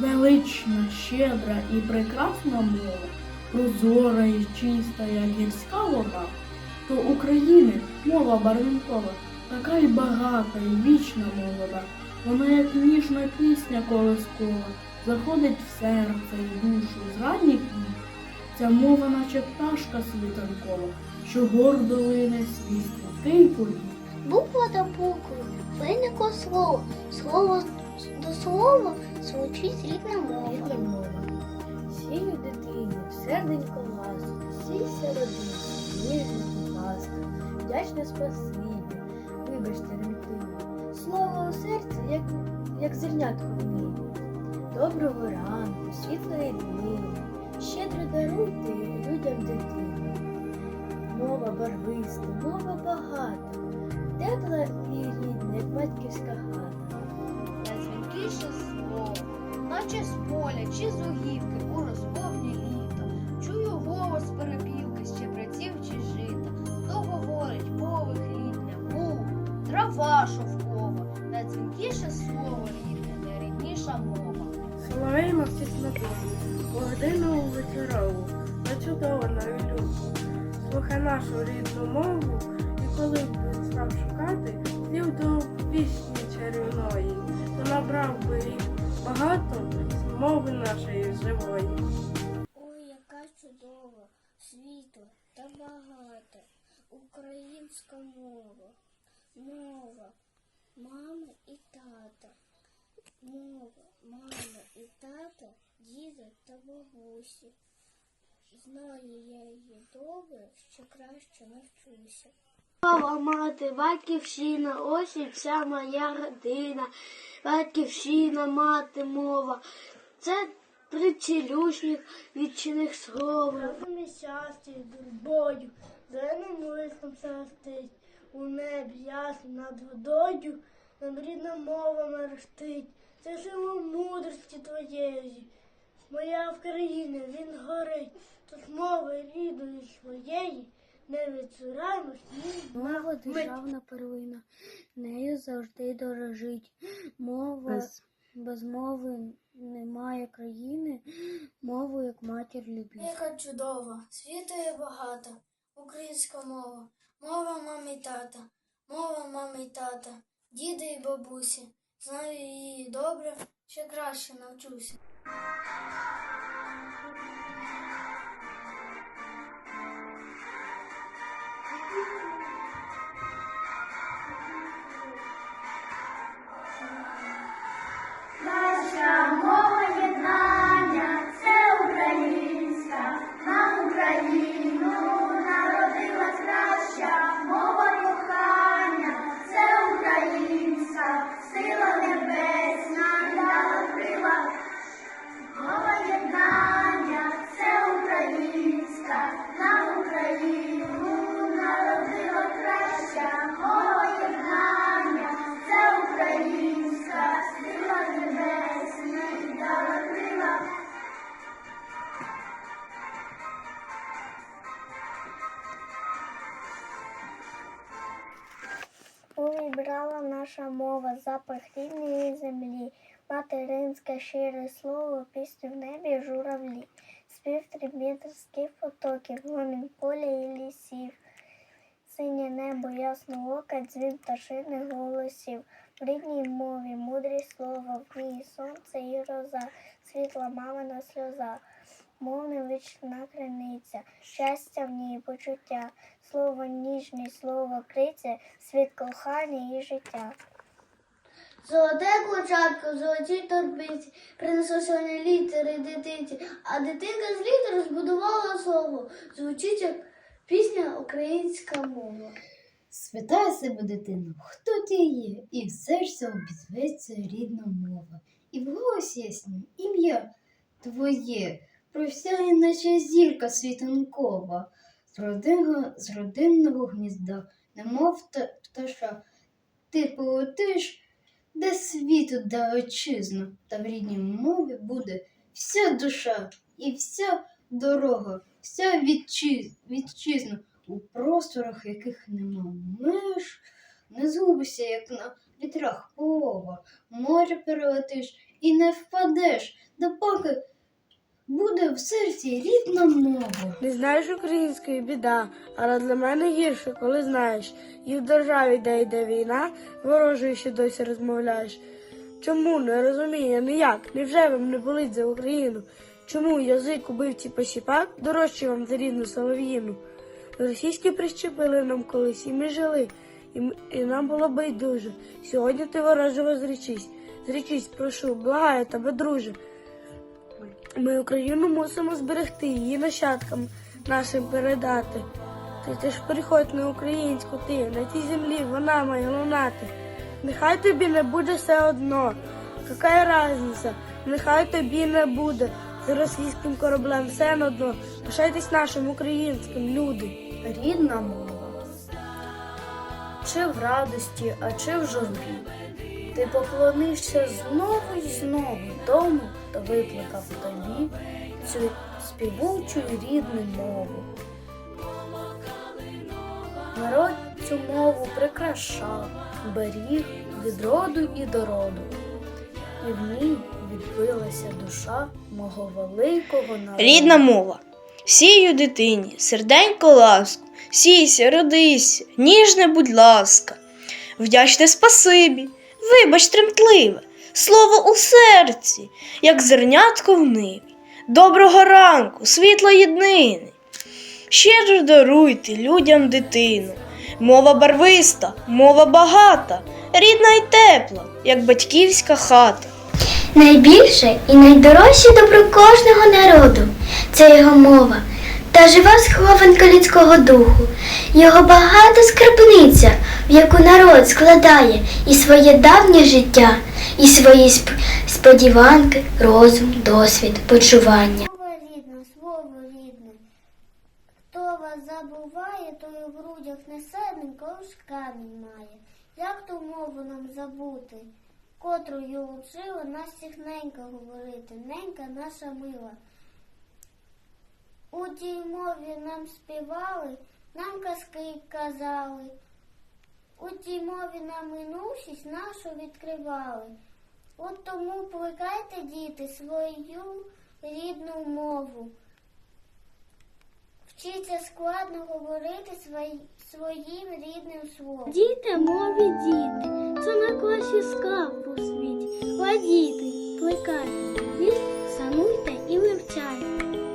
велична, щедра і прекрасна мова, прозора і чиста, як гірська вода, то України мова барвінкова, така й багата, і вічна молода. Вона, як ніжна пісня колискова, заходить в серце і душу з ранніх днів. Ця мова, наче пташка світанкова, що гордо лине свій стрункий політ. Буква до букви, виникло слово, слово до слова звучить рідна мова. Сію дитину, серденько ласку, сійся родину, ніжність ласка, вдячне спасибі, вибачте ремтину. Слово у серці, як, як зернятко в небі. Доброго ранку, світлої дні, щедро даруйте людям дитину. Мова барвиста, мова багата, тепла і рідна, як батьківська хата. Найзвінкіше слово, наче з поля чи з огівки у розповні літа. Чую голос перепілки з чебреців чи жита. То говорить пових літня, му, трава шовкова. Найдзвінкіше слово рідне, найрідніша мова. Соловей мовчить на полі, годину вечорову, на чудово на. Слухай нашу рідну мову, і коли чудова, світла та багата, українська мова, мова, мами і тата, мова, мама і тата, діда та бабусі. Знаю я її добре, що краще навчуся. Мова, мати, батьківщина, ось і вся моя родина. Батьківщина, мати, мова. Це прицілюшник відчиних словом. Ми щастя дурбою, зеленим листом шерстить, у небі ясно над водою, нам рідна мова мерехтить, це сила мудрості твоєї. Моя Україна, він горить, тут мови рідної своєї, не відсураємось Мова державна первина, нею завжди дорожить. Мова Без- мови немає країни, мову як матір любить. Яка чудова, світа і багата, українська мова, мова мами й тата, мова мами й тата, діда і бабусі. Знаю її добре, ще краще навчуся. Увібрала наша мова запах рідної землі, материнське щире слово, пісню в небі журавлі, спів трибітерських потоків, гомін поля і лісів, синє небо, ясно ока, дзвін пташиних голосів, в рідній мові мудрі слова, в ній сонце і роза, світла мамина сльоза. Мовна вічна криниця, щастя в ній почуття, слово ніжність, слово криця, світ кохання і життя. Золоте курчатко, в золотій торбиці, принесла сьогодні літери дитинці, а дитинка з літер збудувала слово. Звучить як пісня українська мова. Спитай себе, дитину, хто ти є, і все ж це обізветься рідна мова. І в голосі яснім ім'я твоє, просяє, наче зірка світанкова, з родинного, з родинного гнізда, немов пташа. Ти полетиш, де світу далечизна, та в рідній мові буде вся душа і вся дорога, вся вітчиз, вітчизна, у просторах яких нема меж, не згубишся, як на вітрах полова, море перелетиш і не впадеш, допоки буде в серці рідна мова. Не знаєш української біда, але для мене гірше, коли знаєш, і в державі, де йде війна, ворожою ще досі розмовляєш. Чому не розумію ніяк? Невже вам не болить за Україну? Чому язик убивці посіпак дорожче вам за рідну солов'їну? Російські прищепили нам колись, і ми жили, і, і нам було байдуже. Сьогодні ти ворожого зречись. Зречись, прошу, благаю тебе, друже. Ми Україну мусимо зберегти, її нащадкам нашим передати. Ти, ти ж приходь на українську, ти на тій землі вона має лунати. Нехай тобі не буде все одно. Яка разниця? Нехай тобі не буде. З російським кораблем все на дно. Лишайтесь нашим українським, люди. Рідна мова. Чи в радості, а чи в журбі. Ти поклонишся знову й знову тому, хто викликав тобі цю співучу й рідну мову. Народ цю мову прикрашав, беріг від роду і до роду. І в ній відбилася душа мого великого народу. Рідна мова. Сію дитині, серденько ласку, сійся, родися, ніжне, будь ласка. Вдячне спасибі, вибач тремтливе, слово у серці, як зернятко в ниві. Доброго ранку, світлої днини. Щедро даруйте людям дитину. Мова барвиста, мова багата, рідна й тепла, як батьківська хата. Найбільше і найдорожче добро кожного народу це його мова та жива схованка людського духу, його багата скарбниця, в яку народ складає і своє давнє життя, і свої сп- сподіванки, розум, досвід, почування. Слово рідне, слово рідне. Хто вас забуває, той у грудях несененько уж камінь має. Як ту мову нам забути, котрою учила нас всіх ненька говорити, ненька наша мила. У тій мові нам співали, нам казки казали. У тій мові нам минувшість нашу відкривали. От тому плекайте, діти, свою рідну мову. Вчіться складно говорити свої, своїм рідним словом. Діти, мові діти, це найкращий скарб у світі. Ладіти, плекайте, сануйте і вивчайте.